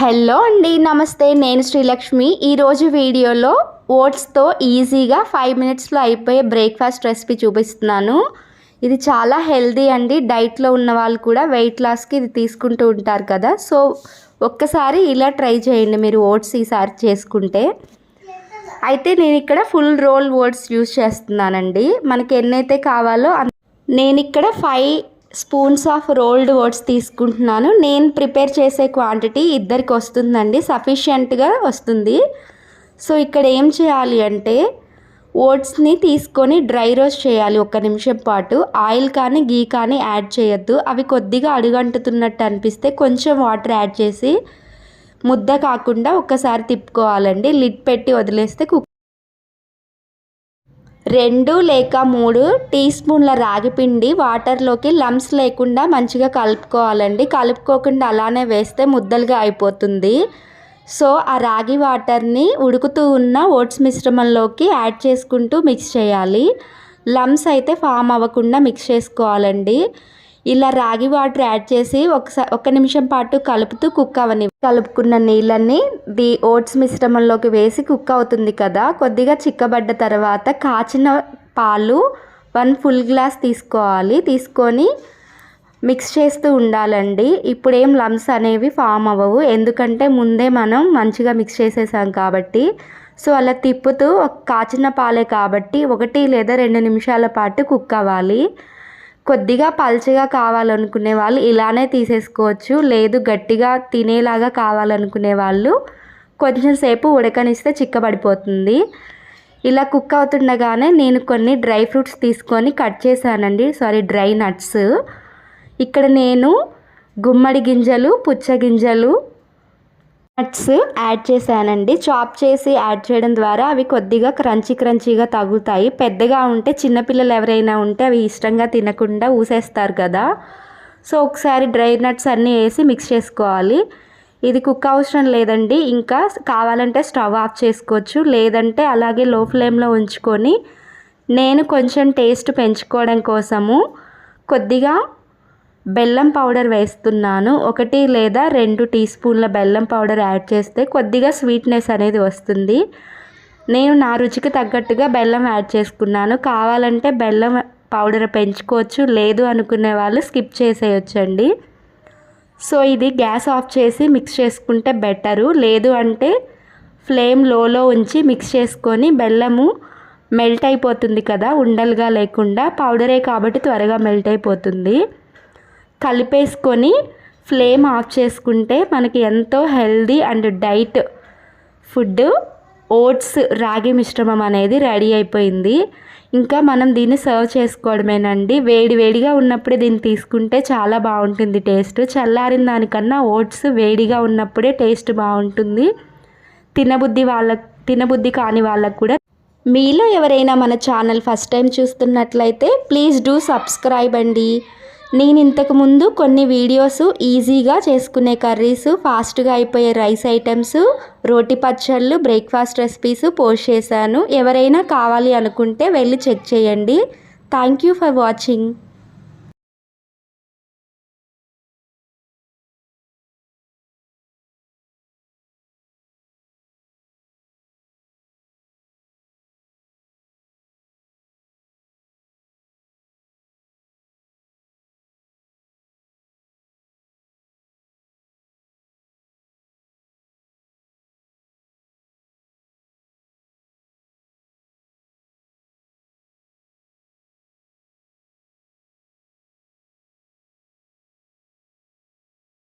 Hello అండి నమస్తే. నేను శ్రీలక్ష్మి. ఈరోజు వీడియోలో ఓట్స్తో ఈజీగా ఫైవ్ మినిట్స్లో అయిపోయే బ్రేక్ఫాస్ట్ రెసిపీ చూపిస్తున్నాను. ఇది చాలా హెల్దీ అండి. డైట్లో ఉన్న వాళ్ళు కూడా వెయిట్ లాస్కి ఇది తీసుకుంటూ ఉంటారు కదా. సో ఒక్కసారి ఇలా ట్రై చేయండి మీరు ఓట్స్ ఈసారి చేసుకుంటే. అయితే నేను ఇక్కడ ఫుల్ రోల్ ఓట్స్ యూజ్ చేస్తున్నానండి. మనకి ఎన్నైతే కావాలో నేను ఇక్కడ five spoons of rolled oats తీసుకుంటున్నాను. నేను ప్రిపేర్ చేసే క్వాంటిటీ ఇద్దరికి వస్తుందండి. సఫిషియెంట్గా వస్తుంది. సో ఇక్కడ ఏం చేయాలి అంటే ఓట్స్ని తీసుకొని డ్రై రోస్ట్ చేయాలి ఒక నిమిషం పాటు. ఆయిల్ కానీ గీ కానీ యాడ్ చేయొద్దు. అవి కొద్దిగా అడుగంటుతున్నట్టు అనిపిస్తే కొంచెం వాటర్ యాడ్ చేసి ముద్ద కాకుండా ఒక్కసారి తిప్పుకోవాలండి. లిడ్ పెట్టి వదిలేస్తే కుక్ రెండు లేక మూడు టీ స్పూన్ల రాగిపిండి వాటర్లోకి లమ్స్ లేకుండా మంచిగా కలుపుకోవాలండి. కలుపుకోకుండా అలానే వేస్తే ముద్దలుగా అయిపోతుంది. సో ఆ రాగి వాటర్ని ఉడుకుతూ ఉన్న ఓట్స్ మిశ్రమంలోకి యాడ్ చేసుకుంటూ మిక్స్ చేయాలి. లమ్స్ అయితే ఫామ్ అవ్వకుండా మిక్స్ చేసుకోవాలండి. ఇలా రాగి వాటర్ యాడ్ చేసి ఒకసారి ఒక నిమిషం పాటు కలుపుతూ కుక్ అవని కలుపుకున్న నీళ్ళని ది ఓట్స్ మిశ్రమంలోకి వేసి కుక్ అవుతుంది కదా. కొద్దిగా చిక్కబడ్డ తర్వాత కాచిన పాలు వన్ ఫుల్ గ్లాస్ తీసుకోవాలి. తీసుకొని మిక్స్ చేస్తూ ఉండాలండి. ఇప్పుడేం లమ్స్ అనేవి ఫామ్ అవ్వవు. ఎందుకంటే ముందే మనం మంచిగా మిక్స్ చేసేసాం కాబట్టి. సో అలా తిప్పుతూ కాచిన పాలే కాబట్టి ఒకటి లేదా రెండు నిమిషాల పాటు కుక్ అవ్వాలి. కొద్దిగా పల్చగా కావాలనుకునే వాళ్ళు ఇలానే తీసేసుకోవచ్చు. లేదు గట్టిగా తినేలాగా కావాలనుకునే వాళ్ళు కొంచెం సేపు ఉడకనిస్తే చిక్కబడిపోతుంది. ఇలా కుక్ అవుతుండగానే నేను కొన్ని డ్రై ఫ్రూట్స్ తీసుకొని కట్ చేశానండి. Sorry dry nuts. ఇక్కడ నేను గుమ్మడి గింజలు పుచ్చ గింజలు నట్స్ యాడ్ చేశానండి. చాప్ చేసి యాడ్ చేయడం ద్వారా అవి కొద్దిగా క్రంచీ క్రంచీగా తగులుతాయి. పెద్దగా ఉంటే చిన్నపిల్లలు ఎవరైనా ఉంటే అవి ఇష్టంగా తినకుండా ఊసేస్తారు కదా. సో ఒకసారి డ్రై నట్స్ అన్నీ వేసి మిక్స్ చేసుకోవాలి. ఇది కుక్ అవసరం లేదండి. ఇంకా కావాలంటే స్టవ్ ఆఫ్ చేసుకోవచ్చు. లేదంటే అలాగే లో ఫ్లేమ్లో ఉంచుకొని నేను కొంచెం టేస్ట్ పెంచుకోవడం కోసము కొద్దిగా బెల్లం పౌడర్ వేస్తున్నాను. ఒకటి లేదా రెండు టీ స్పూన్ల బెల్లం పౌడర్ యాడ్ చేస్తే కొద్దిగా స్వీట్నెస్ అనేది వస్తుంది. నేను నా రుచికి తగ్గట్టుగా బెల్లం యాడ్ చేసుకున్నాను. కావాలంటే బెల్లం పౌడర్ పెంచుకోవచ్చు. లేదు అనుకునే వాళ్ళు స్కిప్ చేసేయొచ్చండి. సో ఇది గ్యాస్ ఆఫ్ చేసి మిక్స్ చేసుకుంటే బెటరు. లేదు అంటే ఫ్లేమ్ లోలో ఉంచి మిక్స్ చేసుకొని బెల్లము మెల్ట్ అయిపోతుంది కదా ఉండలుగా లేకుండా. పౌడరే కాబట్టి త్వరగా మెల్ట్ అయిపోతుంది. కలిపేసుకొని ఫ్లేమ్ ఆఫ్ చేసుకుంటే మనకి ఎంతో healthy and diet food. Oats ragi మిశ్రమం అనేది రెడీ అయిపోయింది. ఇంకా మనం దీన్ని సర్వ్ చేసుకోవడమేనండి. వేడి వేడిగా ఉన్నప్పుడే దీన్ని తీసుకుంటే చాలా బాగుంటుంది టేస్ట్. చల్లారిన దానికన్నా ఓట్స్ వేడిగా ఉన్నప్పుడే టేస్ట్ బాగుంటుంది. తినబుద్ధి వాళ్ళ తినబుద్ధి కాని వాళ్ళకు కూడా. మీలో ఎవరైనా మన ఛానల్ ఫస్ట్ టైం చూస్తున్నట్లయితే ప్లీజ్ డూ సబ్స్క్రైబ్ అండి. నేను ఇంతకుముందు కొన్ని వీడియోస్ ఈజీగా చేసుకునే కర్రీస్ ఫాస్ట్గా అయిపోయే రైస్ ఐటమ్స్ రోటి పచ్చళ్ళు బ్రేక్ఫాస్ట్ రెసిపీస్ పోస్ట్ చేశాను. ఎవరైనా కావాలి అనుకుంటే వెళ్ళి చెక్ చేయండి. Thank you for watching.